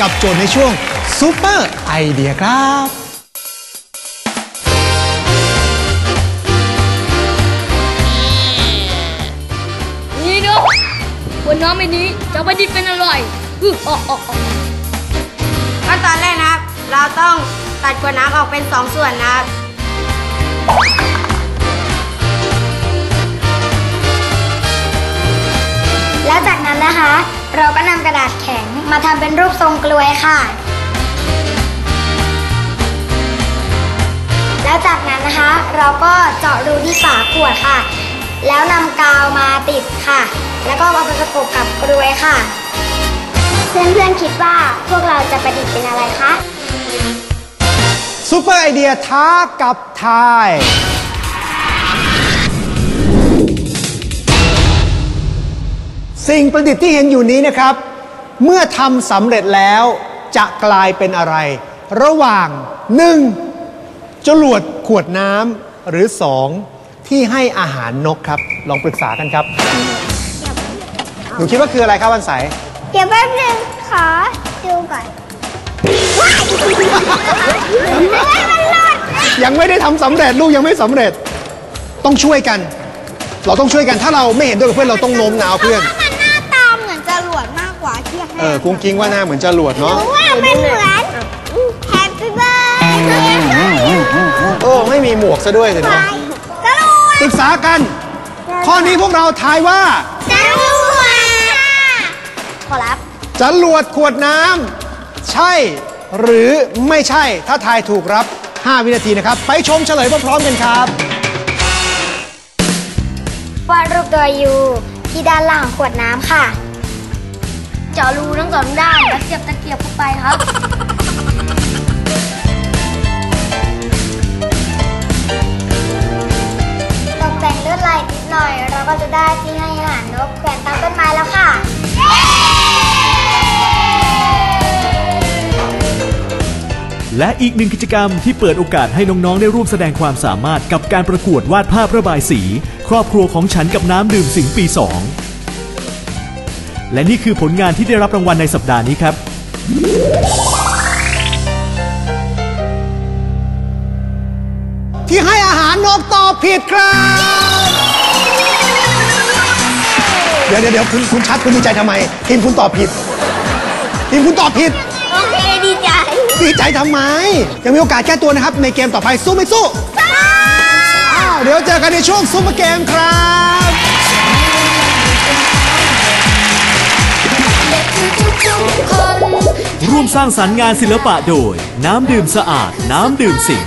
กับโจทย์ในช่วงซูเปอร์ไอเดียครับนี่เนาะวันน้ำไม่นี้จะไปดิบเป็นอร่อยอืออ๋ออ๋ออ๋อขั้นตอนแรกนะครับ เราต้องตัดขวดน้ำออกเป็น 2 ส่วนนะครับแล้วจากนั้นนะคะ เราก็นำกระดาษแข็ง มาทำเป็นรูปทรงกลวยค่ะ แล้วจากนั้นนะคะ เราก็เจาะรูที่ฝาขวดค่ะ แล้วนำกาวมาติดค่ะ แล้วก็เอาไปประกบกับกลวยค่ะ เพื่อนๆคิดว่าพวกเราจะประดิษฐ์เป็นอะไรคะซูเปอร์ไอเดียท้ากับทายสิ่งประดิษฐ์ที่เห็นอยู่นี้นะครับ เมื่อทำสำเร็จแล้วจะกลายเป็นอะไร ระหว่าง 1. จรวดขวดน้ำหรือ 2. ที่ให้อาหารนกครับ ลองปรึกษากันครับ หนูคิดว่าคืออะไรครับวันใสเดี๋ยวแป๊บนึงขอดูก่อนยังไม่ได้ทำสำเร็จลูกยังไม่สำเร็จ ต้องช่วยกัน เราต้องช่วยกันถ้าเราไม่เห็นด้วยกับเพื่อนเราต้องโน้มน้าวเพื่อน วดมากกว่าที่เออกุ้งกิ้งว่าหน้าเหมือนจรวดเนาะ ว่ามันเหมือน Happy Birthday โอ้ไม่มีหมวกซะด้วยสิเนาะจรวดปรึกษากัน ข้อนี้พวกเราทายว่าจรวดขอรับจรวดขวดน้ำใช่ หรือไม่ใช่ถ้าทายถูกรับ 5 วินาทีนะครับ ไปชมเฉลยพร้อมๆกันครับวาดรูปตัวยูที่ด้านล่างของขวดน้ำค่ะ เจาะรูทั้งสองด้านแล้วเสียบตะเกียบเข้าไปครับ ตกแต่งลวดลายนิดหน่อย เราก็จะได้ที่ให้อาหารนกแขวนตามต้นไม้แล้วค่ะและอีกหนึ่งกิจกรรมที่เปิดโอกาสให้น้องๆ ได้ร่วมแสดงความสามารถกับการประกวดวาดภาพระบายสี ครอบครัวของฉันกับน้ำดื่มสิงปี2 และนี่คือผลงานที่ได้รับรางวัลในสัปดาห์นี้ครับ ที่ให้อาหารนกตอบผิดครับ เดี๋ยวเดี๋ยวเดี๋ยวคุณคุณชัดคุณดีใจทำไม ทีมคุณตอบผิด ทีมคุณตอบผิด โอเคดีใจดีใจทำไม ยังมีโอกาสแก้ตัวนะครับ ในเกมต่อไปสู้ไม่สู้อ้าวเดี๋ยวเจอกันในช่วงซุปเปอร์เกมครับ สร้างสรรค์งานศิลปะโดย น้ำดื่มสะอาด น้ำดื่มสิง